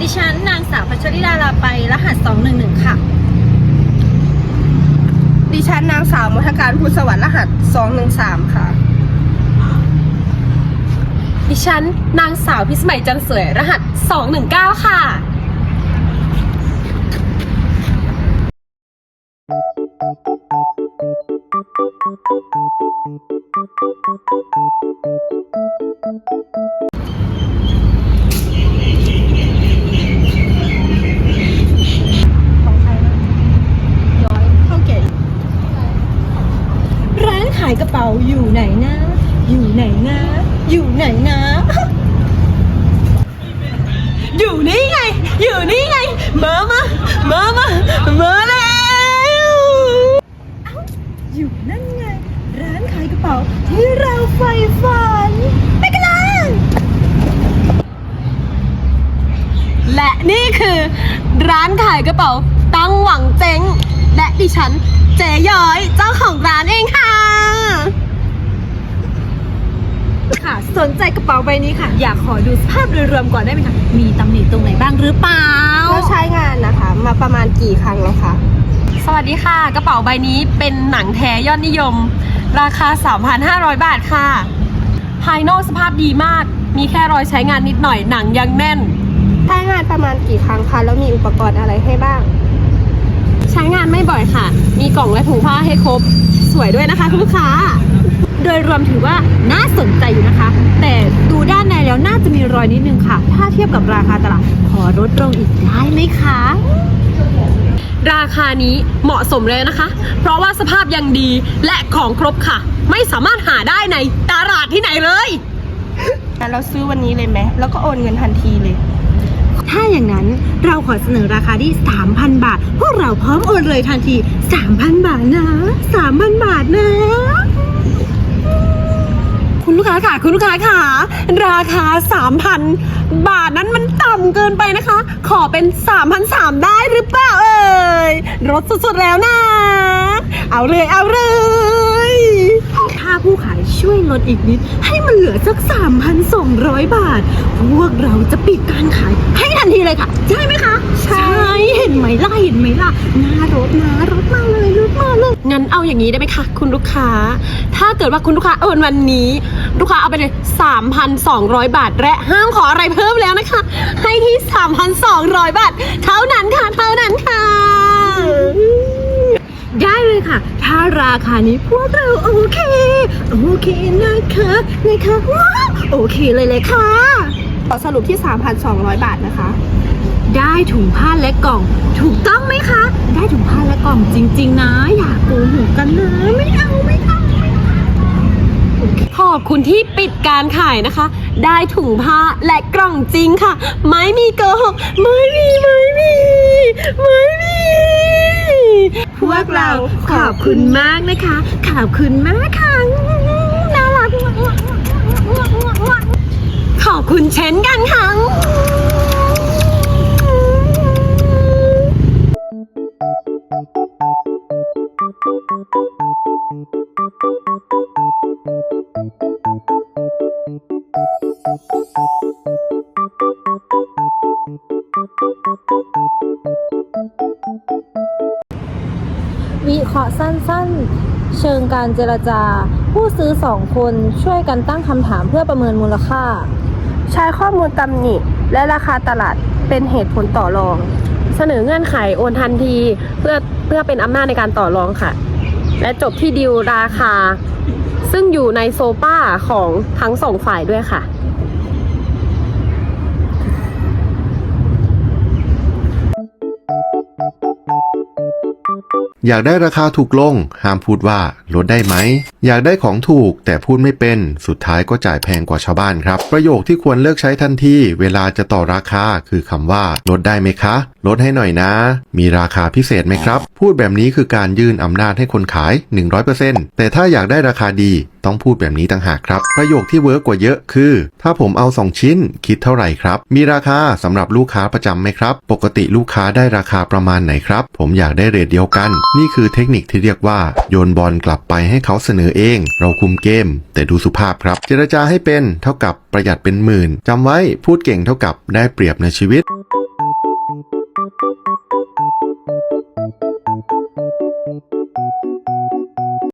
ดิฉันนางสาวพัชริดาลาไปรหัส211ค่ะ ดิฉันนางสาวมทการภูสวัสดิ์รหัส213ค่ะ ดิฉันนางสาวพิสมัยจันสวยรหัส219ค่ะเข้าเก่ง ร้านขายกระเป๋า อยู่ไหนนะ อยู่ไหนนะ อยู่ไหนนะ อยู่นี่ไง อยู่นี่ไงมามามามามาแล้วเอ้าอยู่นั่นไง ร้านขายกระเป๋าที่เราใฝ่ฝันไปกันเลยและนี่คือ ร้านขายกระเป๋าตั้งหวังเจ๊ง และดิฉันเจย้อยเจ้าของร้านเองค่ะ ค่ะ สนใจกระ เป๋าใบนี้ค่ะ อยากขอดูสภาพโดยรวมก่อนได้ไหมคะ มีตำหนิตรงไหนบ้างหรือเปล่า เราใช้งานนะคะ มาประมาณกี่ครั้งแล้วคะ สวัสดีค่ะ กระเป๋าใบนี้เป็นหนังแท้ยอดนิยม ราคา 3,500 บาทค่ะ ภายนอกสภาพดีมาก มีแค่รอยใช้งานนิดหน่อยหนังยังแน่น ใช้งานประมาณกี่ครั้งคะ แล้วมีอุปกรณ์อะไรให้บ้าง ใช้งานไม่บ่อยค่ะ มีกล่องและถุงผ้าให้ครบ สวยด้วยนะคะคุณลูกค้า โดยรวมถือว่าน่าสนใจอยู่นะคะ แต่ดูด้านในแล้วน่าจะมีรอยนิดนึงค่ะ ถ้าเทียบกับราคาตลาดขอลดลงอีกได้ไหมคะราคานี้เหมาะสมเลยนะคะ เพราะว่าสภาพยังดีและของครบค่ะ ไม่สามารถหาได้ในตลาดที่ไหนเลยเราซื้อวันนี้เลยไหมแล้วก็โอนเงินทันทีเลย ถ้าอย่างนั้นเราขอเสนอราคาที่ 3,000 บาท พวกเราพร้อมโอนเลยทันที 3,000 บาทนะ 3,000 บาทนะ คุณลูกค้าค่ะ คุณลูกค้าค่ะ ราคา 3,000 บาทนั้นมันต่ำเกินไปนะคะ ขอเป็น3,300ได้หรือเปล่าเอ่ยลดสุดๆแล้วนะ เอาเลยเอาเลยถ้าผู้ขายช่วยลดอีกนิด ให้มันเหลือสัก 3,200 บาท พวกเราจะปิดการขายให้ทันทีเลยค่ะ ใช่ไหมคะ ใช่เห็นไหมล่ะเห็นไหมล่ะหน้ารถนะรถมาเลยรถมาเลยงั้นเอาอย่างนี้ได้ไหมคะ คุณลูกค้า ถ้าเกิดว่าคุณลูกค้าโอนวันนี้ ลูกค้าเอาไปเลย 3,200 บาท และห้ามขออะไรเพิ่มแล้วนะคะ ให้ที่ 3,200 บาท เท่านั้นค่ะ เท่านั้นค่ะ ได้เลยค่ะ ถ้าราคานี้พวกเราโอเค โอเคนะคะนะคะว้าวโอเคเลยเลยค่ะ ขอสรุปที่ 3,200 บาทนะคะได้ถุงผ้าและกล่อง ถูกต้องไหมคะ ได้ถุงผ้าและกล่องจริง ๆ นะ อย่าโกหกกันนะไม่เอาไม่เอา ขอบคุณที่ปิดการขายนะคะ ได้ถุงผ้าและกล่องจริงค่ะ ไม่มีโกหกไม่มีไม่มีไม่มีพวกเราขอบคุณมากนะคะ ขอบคุณมากค่ะน่ารักขอบคุณเช่นกันค่ะ วิเคราะห์สั้นๆ เชิงการเจรจา ผู้ซื้อสองคนช่วยกันตั้งคำถามเพื่อประเมินมูลค่า ใช้ข้อมูลตำหนิและราคาตลาดเป็นเหตุผลต่อรอง เสนอเงื่อนไขโอนทันทีเพื่อเพื่อเป็นอำนาจในการต่อรองค่ะ และจบที่ดีลราคา ซึ่งอยู่ในโซป้าของทั้งสองฝ่ายด้วยค่ะ อยากได้ราคาถูกลง ห้ามพูดว่าลดได้ไหม อยากได้ของถูกแต่พูดไม่เป็น สุดท้ายก็จ่ายแพงกว่าชาวบ้านครับ ประโยคที่ควรเลิกใช้ทันที เวลาจะต่อราคาคือคำว่า ลดได้ไหมคะ ลดให้หน่อยนะ มีราคาพิเศษไหมครับ พูดแบบนี้คือการยื่นอำนาจให้คนขาย 100%แต่ถ้าอยากได้ราคาดี ต้องพูดแบบนี้ต่างหากครับ ประโยคที่เวิร์กกว่าเยอะคือ ถ้าผมเอา 2 ชิ้น คิดเท่าไหร่ครับ มีราคาสำหรับลูกค้าประจำไหมครับ ปกติลูกค้าได้ราคาประมาณไหนครับ ผมอยากได้เรทเดียวกัน นี่คือเทคนิคที่เรียกว่า โยนบอลกลับไปให้เขาเสนอเอง เราคุมเกม แต่ดูสุภาพครับ เจรจาให้เป็นเท่ากับประหยัดเป็นหมื่นจำไว้พูดเก่งเท่ากับได้เปรียบในชีวิต